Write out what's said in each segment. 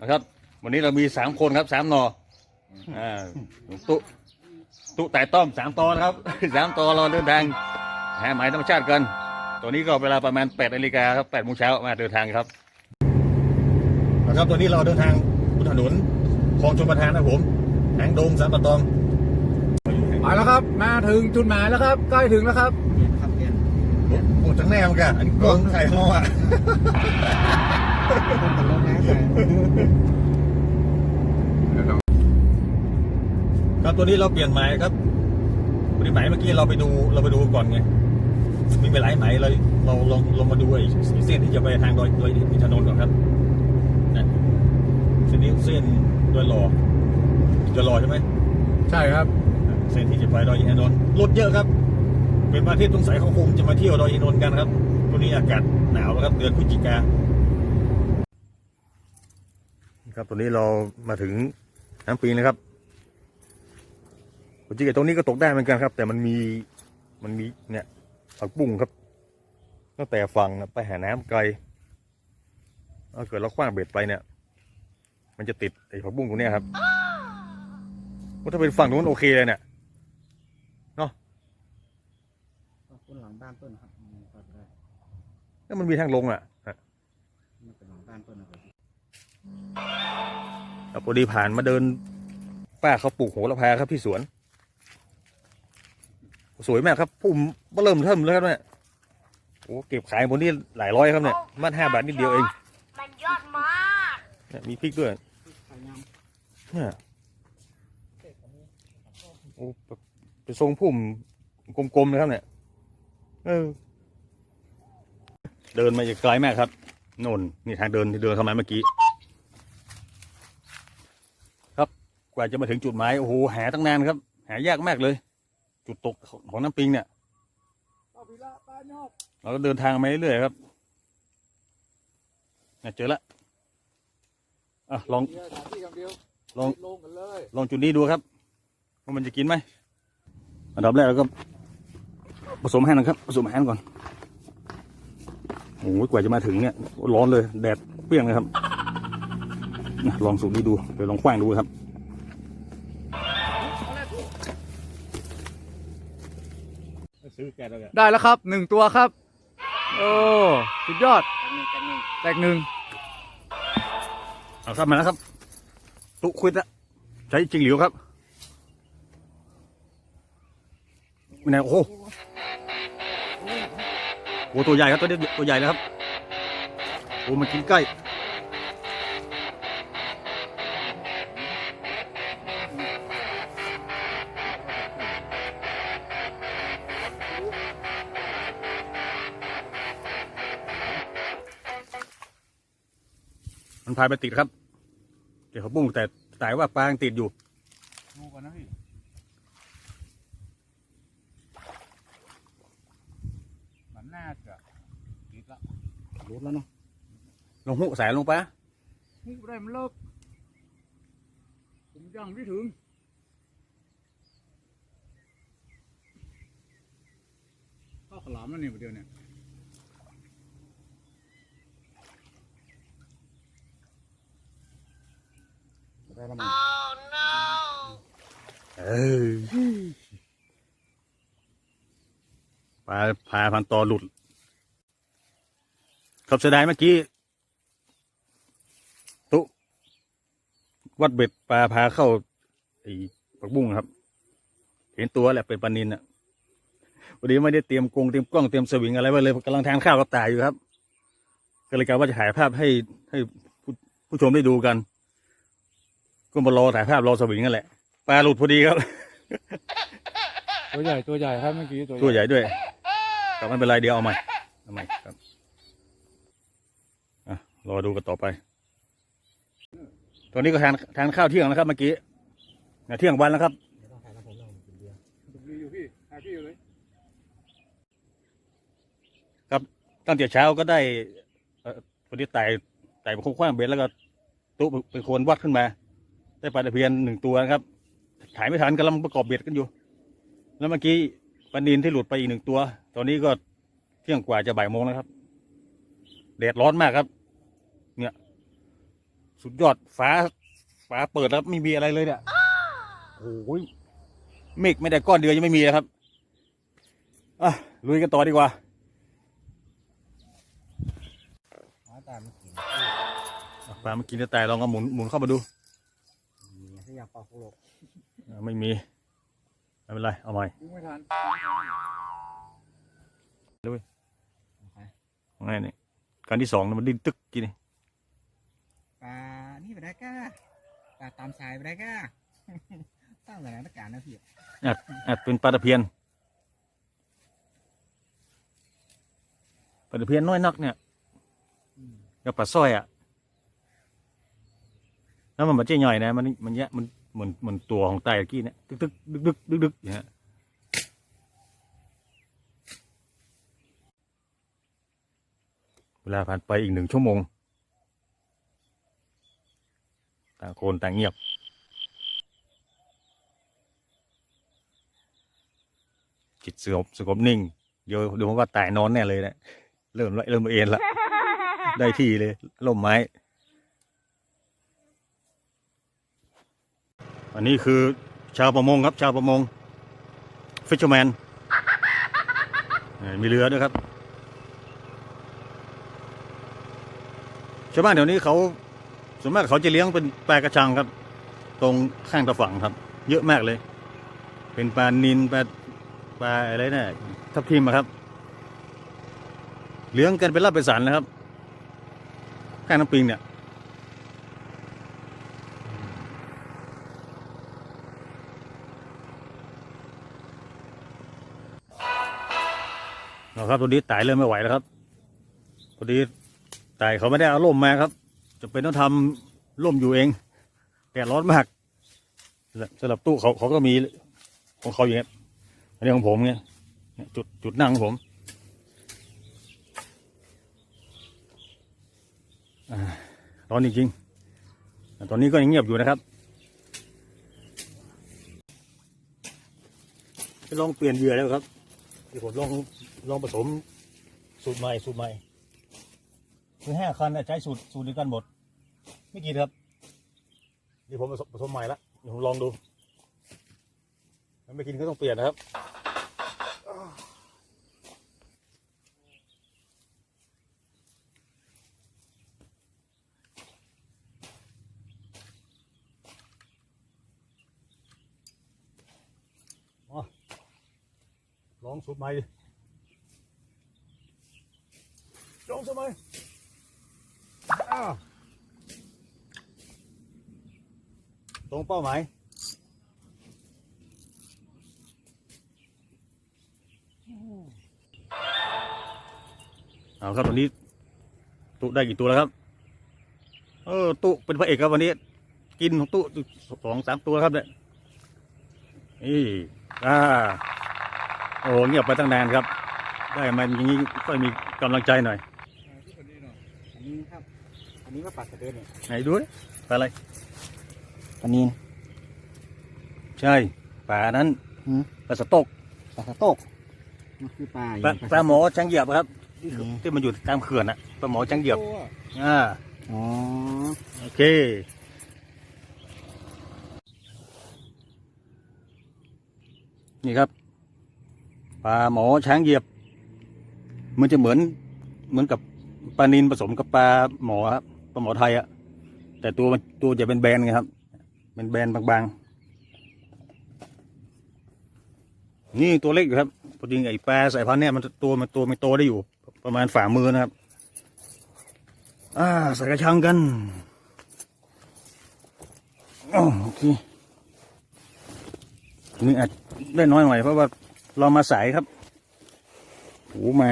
นะครับ วันนี้เรามีสามคนครับสามหนออ่าตุตุแต่ต้อมสามตอนะครับสามตอเราเดินทางหาหมายธรรมชาติกันตัวนี้ก็เวลาประมาณ8นาฬิกาครับ8โมงเช้ามาเดินทางครับนะครับตอนนี้เราเดินทางบนถนนคลองชลประทานนะผมหางโดมสามปะตองมาแล้วครับ มาถึงจุดหมายแล้วครับใกล้ถึงแล้วครับโอ้จังแน่มันกันอันนี้กองไข่ห่ออะ ครับตัวนี้เราเปลี่ยนหมายครับปริหมายเมื่อกี้เราไปดูเราไปดูก่อนไงมีไปหลายหมายเราเราลองลองมาดูไอ้เส้นที่จะไปทางดอยดอยอินทนนท์ก่อนครับนะเส้นนี้เส้นดอยหล่อดอยหล่อใช่ไหมใช่ครับ เส้นที่จะไปดอยอินทนนท์รถเยอะครับ เป็นประเทศสงสัยเขาคงจะมาเที่ยวดอยอินทนนท์กันครับตัวนี้อากาศหนาวแล้วครับเดือนพฤศจิกา ครับตัวนี้เรามาถึงน้ำปิงนะครับจริงๆตรงนี้ก็ตกได้เหมือนกันครับ แต่มันมีมันมีเนี่ยผักบุ้งครับตั้งแต่ฝั่งไปหาน้ำไกลถ้าเกิดเราคว้างเบ็ดไปเนี่ย มันจะติดไอ้ผักบุ้งตรงเนี้ยครับว่าถ้าเป็นฝั่งนู้นโอเคเลยเนี่ยคนหลังบ้านเปิ้ลครับก็ได้แล้วมันมีทางลงอะฮะมันเป็นหลังบ้านเปิ้ลนะครับแล้ว พอดีผ่านมาเดิน ป้าเขาปลูกโหระพาครับที่สวน สวยมากครับพุ่มเริ่มเทิมแล้วครับเนี่ยโอ้เก็บขายบนนี้หลายร้อยครับเนี่ยมันห้าบาทนิดเดียวเองมันยอดมากเนี่ยมีพริกด้วยเนี่ยโอ้เป็นทรงพุ่มกลมๆนะครับเนี่ยเออเดินมาจากไกลมากครับนนนี่ทางเดินที่เดินเข้ามาเมื่อกี้ ครับก ว่าจะมาถึงจุดหมายโอ้โหหาตั้งนานครับ หายากมากเลย จุดตกของน้ำปิงเนี่ย เราก็เดินทางมาเรื่อยๆครับเนี่ยเจอละอะลองเดียวสถานที่คำเดียวลองลองจุดนี้ดูครับว่ามันจะกินไหมอันดับแรกเราก็ ผสมอาหารนะครับ ผสมอาหารก่อนโอ้ยกว่าจะมาถึงเนี่ย ร้อนเลย แดดเปรี้ยงเลยครับนะลองสูบนี้ดูเดี๋ยวลองคว้างดูครับ ซื้อแกแล้วกันได้แล้วครับหนึ่งตัวครับ โอ้สุดยอดแตกหนึ่งเอาครับมาแล้วครับ ตุควิดละใช้จริงหลิวครับไหนโอ้โหโอ้ตัวใหญ่ครับตัวนี้ตัวใหญ่แล้วครับโอ้มันกินใกล้ มันพายไปติดครับ เดี๋ยวเขาปุ้งแต่แต่ว่าปลายังติดอยู่ ดูก่อนนะพี่มันน่าจะติดละรุดแล้วเนาะลงหุสายลงไปะหูได้มันเลิกผมยังไม่ถึงข้าวขาวหลามแล้วนี่ประเดี๋ยวเนี่ย ได้แล้วมั้ง oh no เออปลาพาพันตอหลุดครับเสียดายเมื่อกี้ ตุวัดเบ็ดปลาพาเข้าไอ้ปักบุ้งครับ เห็นตัวแหละเป็นปลานินอะวันนี้ไม่ได้เตรียมกรงเตรียมกล้องเตรียมสวิงอะไรไว้เลยกำลังทานข้าวกับตายอยู่ครับ ก็เลยกะว่าจะถ่ายภาพให้ให้ผู้ชมได้ดูกัน ก็มารอถ่ายภาพรอสวิงนั่นแหละปลาหลุดพอดีครับ ตัวใหญ่ตัวใหญ่ครับเมื่อกี้ตัวใหญ่ด้วยแต่ไม่เป็นไรเดี๋ยวเอาใหม่เอาใหม่ครับอะรอดูกันต่อไป ตอนนี้ก็ทานทานข้าวเที่ยงแล้วครับเมื่อกี้อะเที่ยงวันแล้วครับผมมีอยู่พี่หาพี่อยู่เลยตั้งแต่เช้าก็ได้เอ่อพอดีไต่ไต่ไปคว้างเบ็ดแล้วก็ตุ๊เป็นคนวัดขึ้นมา ได้ปลาตะเพียนหนึ่งตัวนะครับถ่ายไม่ทันกำลังประกอบเบ็ดกันอยู่ แล้วเมื่อกี้ปลานินที่หลุดไปอีกหนึ่งตัว ตอนนี้ก็เที่ยงกว่าจะบ่ายโมงแล้วครับแดดร้อนมากครับ เนี่ย สุดยอดฟ้าฟ้าเปิดแล้วไม่มีอะไรเลยเนี่ยโอ้ยเมฆไม่ได้ก้อนเดียวยังไม่มีครับอะลุยกันต่อดีกว่าปลาเมื่อกี้จะตายลองก็หมุนหมุนเข้ามาดู มีถ้าอยากปอกโลกอะไม่มี ไม่เป็นไร เอาใหม่ดึงไม่ทันไงนี่การที่สองน่ะมันดิ้นตึกกินนี่ปลานี่ไปได้ก้าปลาตามสายไปได้ก้าตั้งสถานการณ์นะพี่อาจเป็นปลาตะเพียนปลาตะเพียนน้อยนักเนี่ยกับปลาสร้อยอะแล้วมันมันเจ๊ใหญ่นะมันมันเนี้ยมัน เหมือนเหมือนตัวของไตกี้เนี่ยตึกตึกดึกดึกดึกดึกอย่างเงี้ยเวลาผ่านไปอีกหนึ่งชั่วโมง ต่างคนต่างเงียบจิตสงบสงบนิ่งเดี๋ยวเดี๋ยวผมว่าตายนอนแน่เลยนะเริ่มละเริ่มเอ็นละได้ที่เลยล่มไม้ อันนี้คือชาวประมงครับ ชาวประมง fisherman เอ่อมีเรือด้วยครับ ชาวบ้านแถวนี้เขาส่วนมากเขาจะเลี้ยงเป็นปลากระชังครับ ตรงข้างตะฝั่งครับ เยอะมากเลย เป็นปลานินปลาปลาอะไรนะทับทิมครับ เลี้ยงกันเป็นรับเป็นสันนะครับ ข้างน้ำปิงเนี่ยเอาครับ ตัวนี้ตายเริ่มไม่ไหวแล้วครับพอดีตายเขาไม่ได้เอาล่มมาครับจะเป็นต้องทำล่มอยู่เองแดดร้อนมากสำหรับตู้เขาเขาก็มีของเขาอย่างเงี้ยอันนี้ของผมเงี้ยเนี่ยจุดจุดนั่งของผมอ่าร้อนจริงๆแต่ตอนนี้ก็ยังเงียบอยู่นะครับจะลองเปลี่ยนเหยื่อแล้วครับเดี๋ยวผมลอง ลองผสมสูตรใหม่สูตรใหม่คือห้าคันนะใช้สูตรสูตรเดียวกันหมด ไม่กินครับเดี๋ยวผมผสมผสมใหม่ละเดี๋ยวผมลองดูถ้าไม่กินก็ต้องเปลี่ยนนะครับลองสูตรใหม่ดิลอ งสูตรใหม่อ้าวตรงเป้าหมายเอาครับวันนี้ ตุได้กี่ตัวแล้วครับ เออ ตุเป็นพระเอกครับวันนี้ กินของตุสองสามตัวครับเนี่ยนี่อ่าโอ้เงียบไปตั้งนานครับ ได้มาอย่างนี้ก็มีกำลังใจหน่อย ที่คนนี้เนาะอั นนี้ครับ อันนี้ก็ปลากระเบนเนี่ยไหนดูดิปลาอะไรปลานีนใช่ปลานั้นหืมปลาสะตกปลาสะโตกมันคือปลาปลาอย่างปลาหมอช้างเหยียบครับที่อืมที่มันอยู่ตามเขื่อนอะปลาหมอช้างเหยียบตัวอ่าอ๋อโอเค นี่ครับปลาหมอช้างเหยียบ มันจะเหมือนเหมือนกับ ปลานินผสมกับปลาหมอครับปลาหมอไทยอะแต่ตัวมันตัวจะเป็นแบนไงครับเป็นแบนบางๆ นี่ตัวเล็กอยู่ครับพอดีไอ้ปลาสายพันธุ์เนี่ยมันตัวมันตัวมันโตได้อยู่ ประมาณฝ่ามือนะครับ อ่าใส่กระชังกันโอเคนี่อาจได้น้อยหน่อยเพราะว่าเรามาสายครับโอ้มา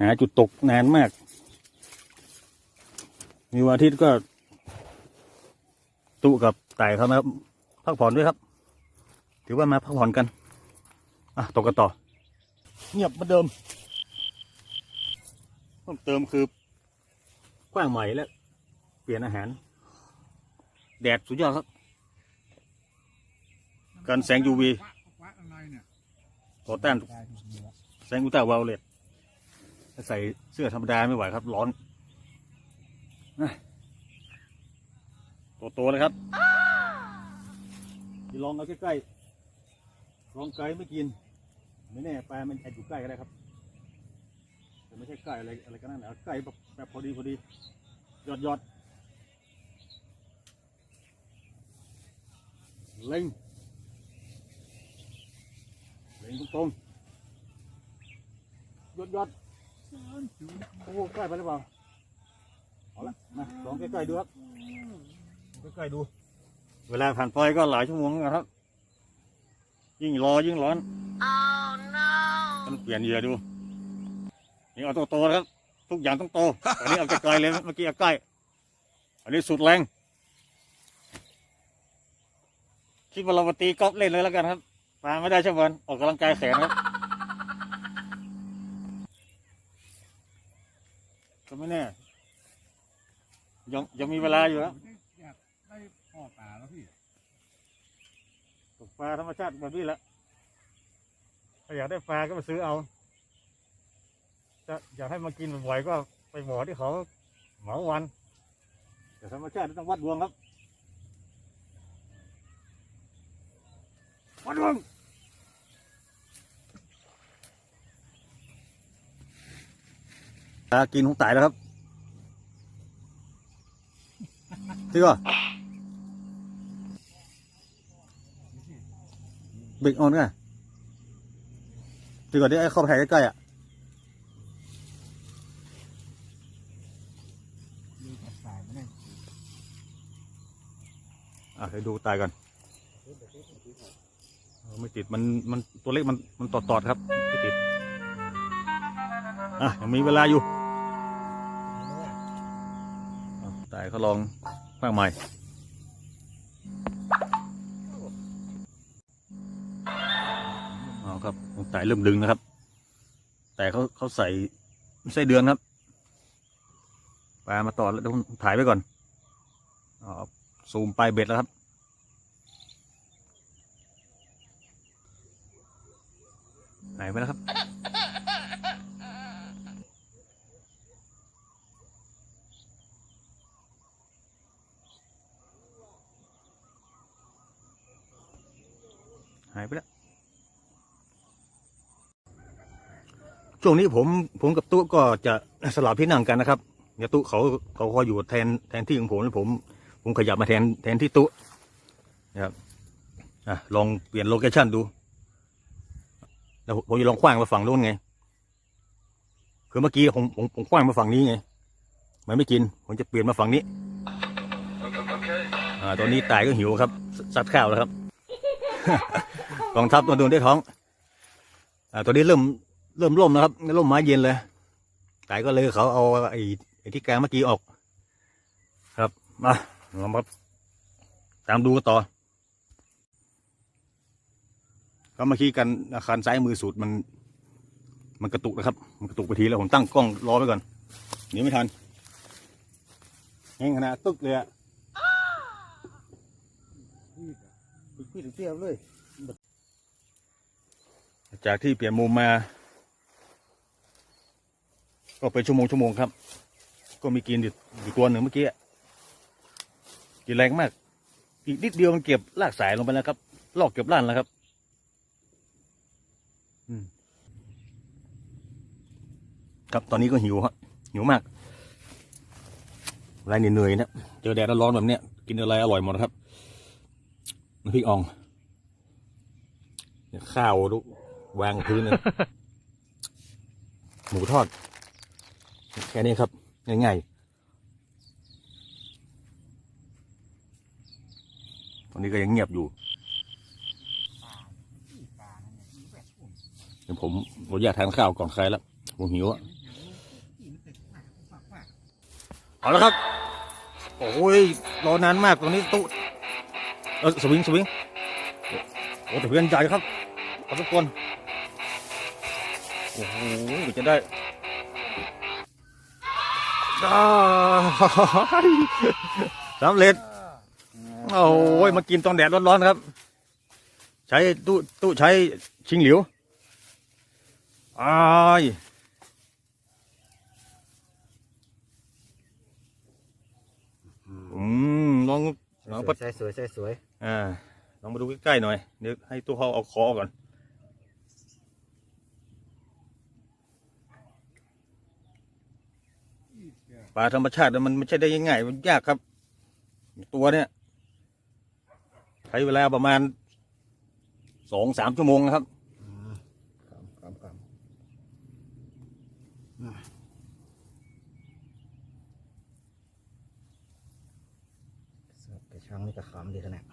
หาจุดตกนานมาก มีวันอาทิตย์ก็ ตุกับไต่เขามาพักผ่อนด้วยครับ ถือว่ามาพักผ่อนกัน อะ ตกกันต่อ เงียบเหมือนเดิมเพิ่มเติมคือกว้างใหม่แล้วเปลี่ยนอาหาร แดดสุดยอดครับกันแสง UV วัดอะไรเนี่ยต่อต้านแสงอุลตราไวโอเลตถ้า ใส่เสื้อธรรมดาไม่ไหวครับ ร้อนนะโตเลยครับลองเอาใกล้ๆลองไกลไม่กิน ไม่แน่ปลามันอาจอยู่ใกล้ก็ได้ครับแต่ไม่ใช่ใกล้อะไรอะไรกันนั่นนะใกล้แบบแบบพอดีพอดีหยอดยอดเล็งเล็งตรงๆยอดยอด โอ้โหใกล้ไปหรือเปล่าเอาละมาลองใกล้ๆดูครับใกล้ๆดู เวลาผ่านไปก็หลายชั่วโมงนะครับ ยิ่งรอยิ่งร้อนต้องเปลี่ยนเหยื่อดูนี่เอาโตๆนะครับทุกอย่างต้องโตอันนี้เอาไกลๆเลยเมื่อกี้เอาใกล้อันนี้สุดแรงคิดว่าเรามาตีกอล์ฟเล่นเลยแล้วกันครับมาไม่ได้ใช่ไหมออกกำลังกายแขนครับ ไม่แน่ ยังยังมีเวลาอยู่ครับอยากได้พ่อปลาแล้วพี่ตกปลาธรรมชาติแบบนี้แหละถ้าอยากได้ปลาก็ไปซื้อเอา จะอยากให้มากินบ่อยๆก็ไปบ่อที่เขาเหมาวัน แต่ธรรมชาติต้องวัดดวงครับวัดดวง ปลากินของตายแล้วครับที่ก็เบรกออนไงที่ก่อนที่ไอ้เข้าไปถ่ายใกล้ๆอะอะเดี๋ยวดูตายก่อนไม่ติดมันมันตัวเล็กมันมันตอดตอดๆครับไม่ติดอะยังมีเวลาอยู่ อะตายเขาลองมากมายเอาครับตายเริ่มดึงนะครับ แต่เขาเขาใส่ไส้เดือนครับปลามาต่อแล้วเดี๋ยวผมถ่ายไว้ก่อนอ๋อซูมปลายเบ็ดแล้วครับ ไหนไปแล้วครับ หายไปแล้ว ช่วงนี้ผมผมกับตุ๊ก็จะสลับที่นั่งกันนะครับเดี๋ยวตุ๊เขาเขาคอยอยู่แทนแทนที่ของผมแล้วผม ผมขยับมาแทนแทนที่ตุ๊นะครับอะลองเปลี่ยนโลเคชั่นดูแล้วผมจะลองคว้างมาฝั่งนู้นไงคือเมื่อกี้ผมผมผมคว้างมาฝั่งนี้ไง มันไม่กิน ผมจะเปลี่ยนมาฝั่งนี้ อ่า ตอนนี้ตายก็หิวครับสซัดข้าวแล้วครับ กองทัพตัวโดนได้ท้องอ่าตอนนี้เริ่มเริ่มร่มนะครับร่มไม้เย็นเลยตายก็เลยเขาเอาไอ้ไอ้ที่แกงเมื่อกี้ออก ครับมาลองมาตามดูกันต่อ ก็เมื่อกี้กันอาคารซ้ายมือสุดมัน มันกระตุกนะครับ มันกระตุกไปทีแล้วผมตั้งกล้องรอไว้ก่อนหนีไม่ทันแห้งขนาดตึกเลยอะ พี่ถึงเตี้ยเลย จากที่เปลี่ยนมุมมา ก็เป็นชั่วโมงชั่วโมงครับ ก็มีกินอยู่ตัวหนึ่งเมื่อกี้กินแรงมาก อีกนิดเดียวมันเก็บลากสายลงไปแล้วครับ ลอกเก็บล้านแล้วครับครับตอนนี้ก็หิวฮะหิวมากไรเหนื่อยๆนะเจอแดดร้อนแบบเนี้ยกินอะไรอร่อยหมดครับ น้ำพริกอ่องเนี่ยข้าวลูกวางพื้นเลยหมูทอด แค่นี้ครับ ง่ายๆตอนนี้ก็ยังเงียบอยู่ปลานั่นเนี่ยมีแบบอุ่นเดี๋ยวผมผมอยากทานข้าวก่อนใครแล้วผมหิวอะหิวตึกปากปากปากเอาแล้วครับ โอ้ยรอนานมากตรงนี้ตู้เออสวิงสวิงโอ้แต่เพื่อนใหญ่ครับขอบทุกคนโอ้โหจะได้ได้สำเร็จโอ้ยมากินตอนแดดร้อนๆครับ ใช้ตู้ตู้ใช้ชิงหลิวอายอืมลองน้องปวดยใสสวยใสสวย อ่าลองมาดูใกล้ๆหน่อย เดี๋ยวให้ตู้เขาเอาคอก่อน ปลาธรรมชาติมันไม่ใช่ได้ง่ายๆมันยากครับ ตัวเนี้ยใช้เวลาประมาณสองสามชั่วโมงนะครับครับครับครับอะเสิร์ฟแต่ช่างนี่ก็ขำดีขนาด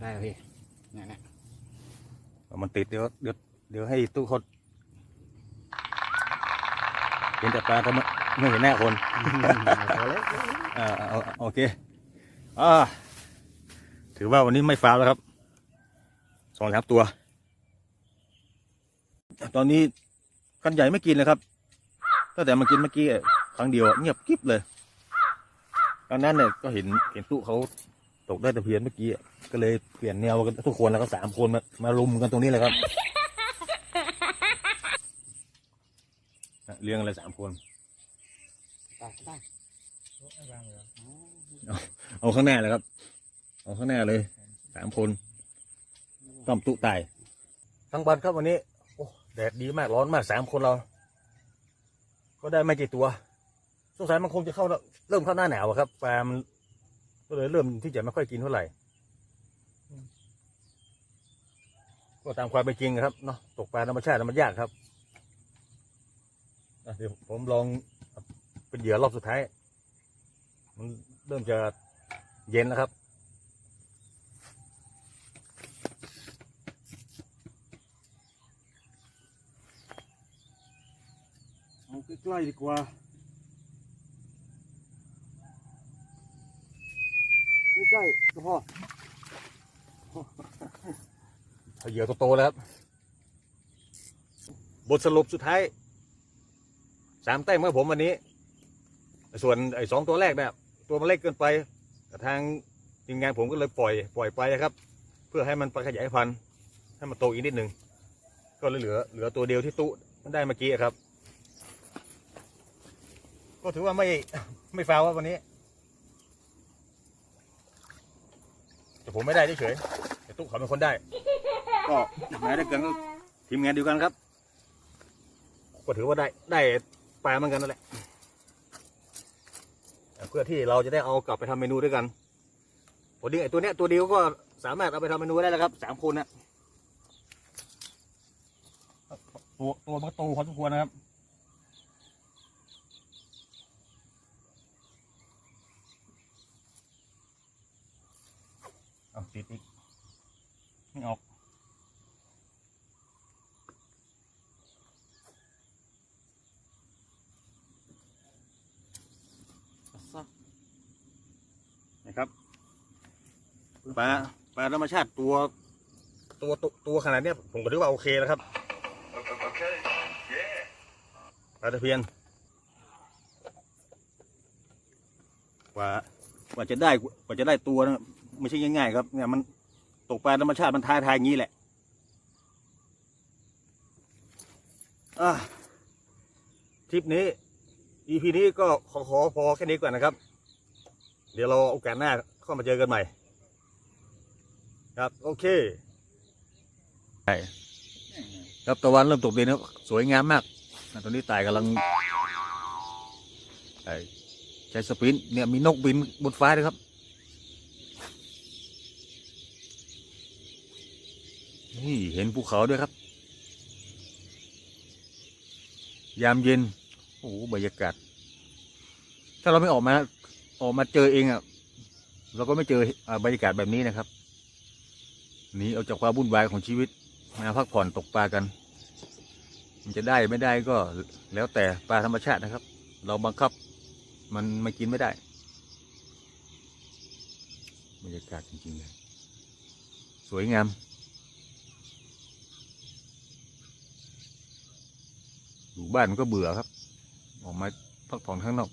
ได้แล้วพี่เนี่ยเนี่ยมันติดเดี๋ยวเดี๋ยวเดี๋ยวให้ตู้เขาเห็นแต่ปลาทำไมไม่เห็นหน้าคนพอแล้วอ่าเอาเอาโอเคอ่าถือว่าวันนี้ไม่ฟาวแล้วครับสองสามตัว ตอนนี้กันใหญ่ไม่กินเลยครับตั้งแต่มากินเมื่อกี้อะครั้งเดียวอะเงียบกิ๊บเลยตอนนั้นเนี่ยก็เห็นเห็นตู้เขา ตกได้แตะเพียนเมื่อกี้ ก็เลยเปลี่ยนแนวกันทุกคนแล้วก็สามคนมามารุมกันตรงนี้เลยครับเลี้ยงอะไรสามคนเอาข้างหน้าเลยครับ เอาข้างหน้าเลยสามคนต้อมตุตายทั้งวันครับวันนี้โอ้แดดดีมากร้อนมากสามคนเรา ก็ได้ไม่กี่ตัว สงสัยมันคงจะเข้าเริ่มเข้าหน้าหนาวครับปลามัน ก็เลยเริ่มที่จะไม่ค่อยกินเท่าไหร่ก็ตามความเป็นจริงครับเนาะตกปลาธรรมชาติมันยากครับเดี๋ยวผมลองเป็นเหยื่อรอบสุดท้าย มันเริ่มจะเย็นแล้วครับเอาใกล้ๆดีกว่า ใกล้ๆก็พอเอาเหยื่อโตๆแล้วครับ บทสรุปสุดท้ายสามแต้มของผมวันนี้ ส่วนไอ้สองตัวแรกเนี่ยตัวมันเล็กเกินไปทางทีมงานผมก็เลยปล่อยปล่อยไปนะครับ เพื่อให้มันไปขยายพันธุ์ให้มันโตอีกนิดหนึ่งก็เลยเหลือเหลือตัวเดียวที่ตู้มได้เมื่อกี้ครับ ก็ถือว่าไม่ไม่ฟาวว่าวันนี้ แต่ผมไม่ได้เฉยๆแต่ตู้เขาเป็นคนได้ ก็มาด้วยกันก็ทีมงานเดียวกันครับ ก็ถือว่าได้ได้ปลาเหมือนกันนั่นแหละเพื่อที่เราจะได้เอากลับไปทำเมนูด้วยกันพอดีไอ้ตัวเนี้ยตัวเดียวก็สามารถเอาไปทำเมนูได้แล้วครับสามคนนะตัวตัวมันก็โตพอสมควรนะครับ เอา ติดอีกไม่ออกนะครับปลาปลาธรรมชาติตัวตัวตัวตัวขนาดเนี้ยผมก็ถือว่าโอเคแล้วครับปลาตะเพียนกว่ากว่าจะได้กว่าจะได้ตัวนะ ไม่ใช่ง่ายๆครับเนี่ยมันตกปลาธรรมชาติมันท้าทายอย่างนี้แหละอทริปนี้ EP นี้ก็ขอขอพอแค่นี้ก่อนนะครับ เดี๋ยวเราโอกาสหน้าเข้ามาเจอกันใหม่ ครับ โอเคใช่ครับตะวันเริ่มตกดินครับสวยงามมากตอนนี้ตายกำลังใช้สปินเนี่ยมีนกบินบนฟ้าด้วยครับ นี่เห็นภูเขาด้วยครับ ยามเย็น โอ้โหบรรยากาศ ถ้าเราไม่ออกมา ออกมาเจอเองอะ เราก็ไม่เจอบรรยากาศแบบนี้นะครับหนีออกจากความวุ่นวายของชีวิต มาพักผ่อนตกปลากัน มันจะได้ไม่ได้ก็แล้วแต่ปลาธรรมชาตินะครับ เราบังคับ มันไม่กินไม่ได้บรรยากาศจริงๆเลยสวยงาม อยู่บ้านมันก็เบื่อครับ ออกมาพักผ่อนข้างนอก